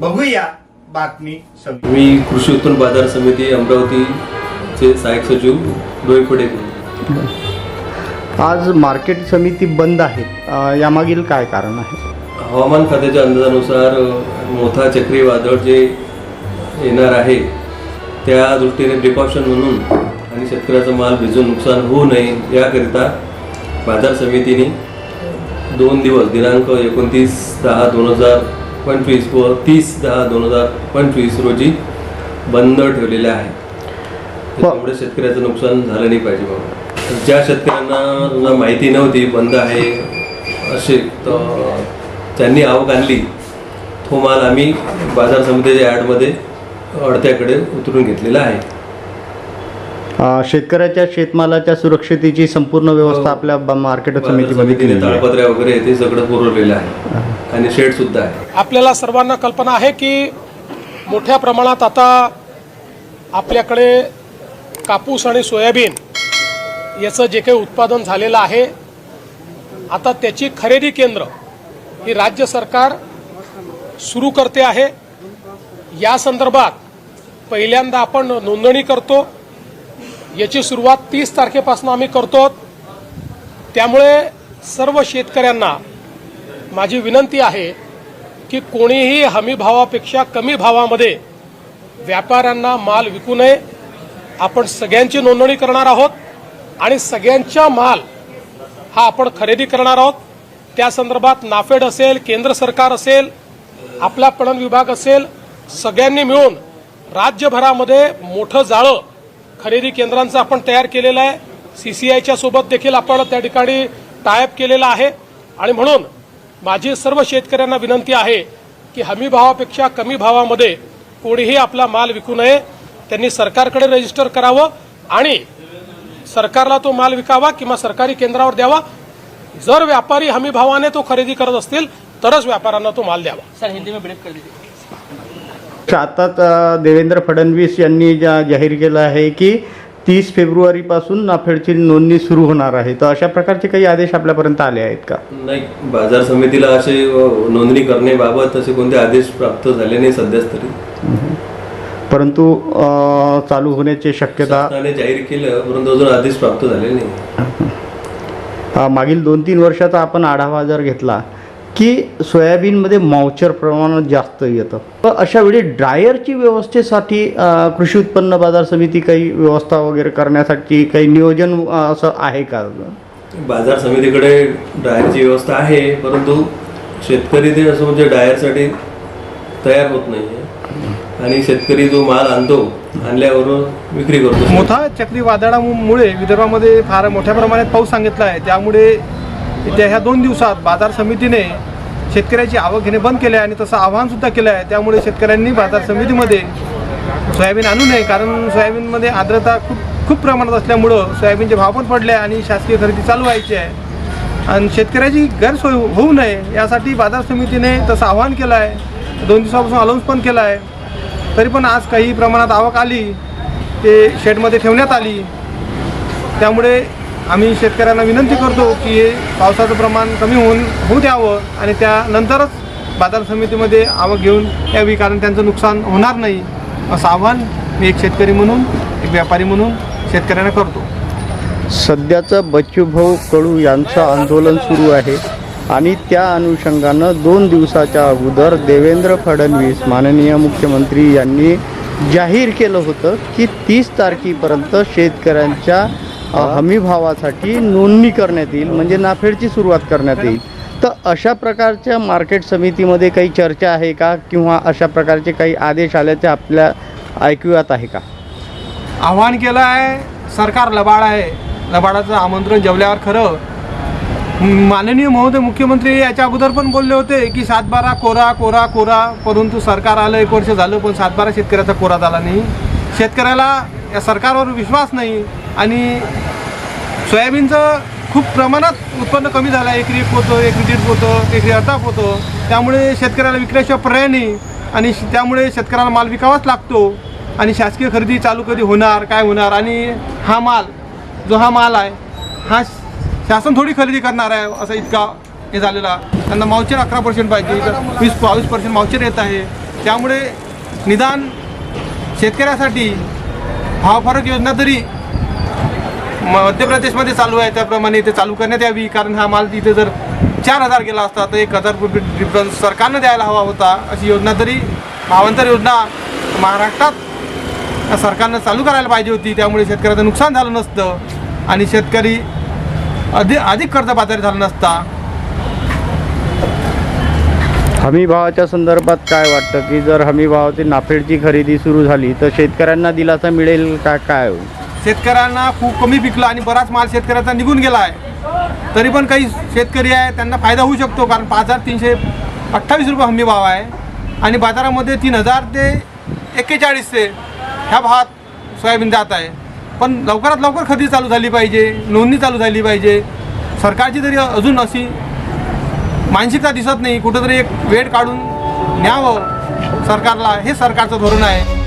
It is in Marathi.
बघूया बातमी. मी कृषी उत्पन्न बाजार समिती अमरावतीचे सहाय्यक सचिव डोईफोडे आज मार्केट समिती बंद आहे. यामागील काय कारण आहे? हवामान खात्याच्या अंदाजानुसार मोठा चक्रीवादळ जे येणार आहे त्या दृष्टीने प्रिकॉशन म्हणून आणि शेतकऱ्याचा माल भिजून नुकसान होऊ नये याकरिता बाजार समितीने दोन दिवस दिनांक एकोणतीस दहा दोन हजार पंचवीस व तीस दहा दोन हजार पंचवीस रोजी बंद ठेवलेले आहे. त्याच्यामुळे शेतकऱ्याचं नुकसान झालं नाही पाहिजे बाबा ज्या शेतकऱ्यांना माहिती नव्हती बंद आहे असे तर त्यांनी आवक आणली तो माल आम्ही बाजार समितीच्या ॲडमध्ये अडत्याकडे उतरून घेतलेला आहे. शेतकऱ्याच्या शेतमालाच्या सुरक्षतेची संपूर्ण व्यवस्था आपल्या ब- मार्केट समितीमध्ये समितीने केलेली आहे. ताळपत्र्या वगैरे ते सगळं पुरवलेलं आहे. आणि शेड सुद्धा आहे. आपल्याला सर्वांना कल्पना आहे की मोठ्या प्रमाणात आता आपल्याकडे कापूस आणि सोयाबीन याचं जे काही उत्पादन झालेलं आहे आता त्याची खरेदी केंद्र ही राज्य सरकार सुरू करते आहे. या संदर्भात पहिल्यांदा आपण नोंदणी करतो. याची सुरुवात तीस तारखेपासून आम्ही करतो त्यामुळे सर्व शेतकऱ्यांना माझी विनंती आहे की कोणीही हमी भावापेक्षा कमी भावामध्ये व्यापाऱ्यांना माल विकू नये. आपण सगळ्यांची नोंदणी करणार आहोत आणि सगळ्यांचा माल हा आपण खरेदी करणार आहोत. त्या संदर्भात नाफेड असेल केंद्र सरकार असेल आपला पणन विभाग असेल सगळ्यांनी मिळून राज्यभरामध्ये मोठं जाळं खरेदी केंद्रांचं आपण तयार केलेलं आहे. सी सी आयच्या सोबत देखील आपण त्या ठिकाणी टायअप केलेला आहे. आणि म्हणून माझी सर्व शेतकऱ्यांना विनंती आहे की हमी भावापेक्षा कमी भावामध्ये कोणीही आपला माल विकू नये. त्यांनी सरकारकडे रजिस्टर करावं आणि सरकारला तो माल विकावा किंवा सरकारी केंद्रावर द्यावा. जर व्यापारी हमी भावाने तो खरेदी करत असतील तरच व्यापाऱ्यांना तो माल द्यावा. सर हिंदी में ब्रेक कर दीजिए. आताच देवेंद्र फडणवीस यांनी जा- जाहीर केलं आहे की तीस फेब्रुवारी पासून नाफेडची नोंदणी सुरू होणार आहे. तर अशा प्रकारचे काही आदेश आपल्यापर्यंत आले आहेत का? नाही बाजार समितीला असे नोंदणी करण्याबाबत असे कोणते आदेश प्राप्त झाले नाही सध्याच तरी परंतु अ, चालू होण्याची शक्यता शासनाने जाहीर केलं परंतु अजून आदेश प्राप्त झाले नाही. अ, मागील दोन तीन वर्षाचा आपण आढावा जर घेतला की सोयाबीनमध्ये मॉइश्चर प्रमाण जास्त येतं. तर अशा वेळी ड्रायरची व्यवस्थेसाठी कृषी उत्पन्न बाजार समिती काही व्यवस्था वगैरे करण्यासाठी काही नियोजन असं आहे का? बाजार समितीकडे ड्रायरची व्यवस्था आहे परंतु शेतकरी ते असं म्हणजे ड्रायरसाठी तयार होत नाही आणि शेतकरी जो माल आणतो आणल्यावर विक्री करतो. मोठा चक्रीवादळामुळे विदर्भामध्ये फार मोठ्या प्रमाणात पाऊस सांगितला आहे. त्यामुळे येत्या ह्या दोन दिवसात बाजार समितीने शेतकऱ्याची आवक घेणे बंद केले आहे आणि तसं आव्हानसुद्धा केलं आहे. त्यामुळे शेतकऱ्यांनी बाजार समितीमध्ये सोयाबीन आणू नये कारण सोयाबीनमध्ये आर्द्रता खूप खूप प्रमाणात असल्यामुळं सोयाबीनचे भाव पण पडले आहे आणि शासकीय खरेदी चालू व्हायची आहे. आणि शेतकऱ्याची गैरसोय होऊ नये यासाठी बाजार समितीने तसं आवाहन केलं आहे. दोन दिवसापासून अलाउन्स पण केलं आहे. तरी पण आज काही प्रमाणात आवक आली ते शेडमध्ये ठेवण्यात आली. त्यामुळे आम्ही शेतकऱ्यांना विनंती करतो की हे पावसाचं प्रमाण कमी होऊन होऊ द्यावं आणि त्यानंतरच बाजार समितीमध्ये आवक घेऊन यावी कारण त्यांचं नुकसान होणार नाही असं आव्हान मी एक शेतकरी म्हणून एक व्यापारी म्हणून शेतकऱ्यांना करतो. सध्याचं बच्चूभाऊ कडू यांचं आंदोलन सुरू आहे आणि त्या अनुषंगानं दोन दिवसाच्या अगोदर देवेंद्र फडणवीस माननीय मुख्यमंत्री यांनी जाहीर केलं होतं की तीस तारखेपर्यंत शेतकऱ्यांच्या हमी हमीभावासाठी नोंदणी करण्यात येईल म्हणजे नाफेडची सुरुवात करण्यात येईल. तर अशा प्रकारच्या मार्केट समितीमध्ये काही चर्चा आहे का? किंवा अशा प्रकारचे काही आदेश आल्याचे आपल्या ऐकूयात आहे का? आव्हान केलं आहे सरकार लबाड आहे. लबाडाचं आमंत्रण जेवल्यावर खरं माननीय महोदय मुख्यमंत्री याच्या अगोदर पण बोलले होते की सातबारा कोरा कोरा कोरा परंतु सरकार आलं एक वर्ष झालं पण सातबारा शेतकऱ्याचा कोरा झाला नाही. शेतकऱ्याला या सरकारवर विश्वास नाही. आणि सोयाबीनचं खूप प्रमाणात उत्पन्न कमी झालं आहे. एकरी एक होतं एकरी दीड होतं एकरी अर्धा होतं. त्यामुळे शेतकऱ्याला विकल्याशिवाय पर्याय नाही आणि श- त्यामुळे शेतकऱ्याला माल विकावाच लागतो आणि शासकीय खरेदी चालू कधी होणार काय होणार? आणि हा माल जो हा माल आहे हा शासन थोडी खरेदी करणार आहे असं इतका हे झालेला. त्यांना मावचेर अकरा पर्सेंट पाहिजे वीस बावीस पर्सेंट मावचेर येत आहे. त्यामुळे निदान शेतकऱ्यासाठी भावफारक योजना तरी मध्य प्रदेशमध्ये चालू आहे. त्याप्रमाणे इथे चालू करण्यात यावी. कारण हा माल इथे जर चार हजार गेला असता तर एक हजार रुपये डिफरन्स सरकारनं द्यायला हवा होता. अशी योजना तरी भावांतर योजना महाराष्ट्रात सरकारनं चालू करायला पाहिजे होती. त्यामुळे शेतकऱ्याचं नुकसान झालं नसतं. आणि शेतकरी अधिक अधिक कर्जबाजारी झाला नसता. हमी भावाच्या संदर्भात काय वाटतं? की जर हमी भावाची नाफेडची खरेदी सुरू झाली तर शेतकऱ्यांना दिलासा मिळेल का? काय हो? शेतकऱ्यांना खूप कमी पिकलं आणि बराच माल शेतकऱ्याचा निघून गेला आहे. तरी पण काही शेतकरी आहे त्यांना फायदा होऊ शकतो कारण पाच हजार तीनशे अठ्ठावीस रुपये हमी भाव आहे. आणि बाजारामध्ये तीन हजार ते एक्केचाळीसशे ह्या भावात सोयाबीन जात आहे. पण लवकरात लवकर खरेदी चालू झाली पाहिजे नोंदणी चालू झाली पाहिजे. सरकारची तरी अजून अशी मानसिकता दिसत नाही. कुठंतरी एक वेळ काढून न्यावं सरकारला हे सरकारचं धोरण आहे.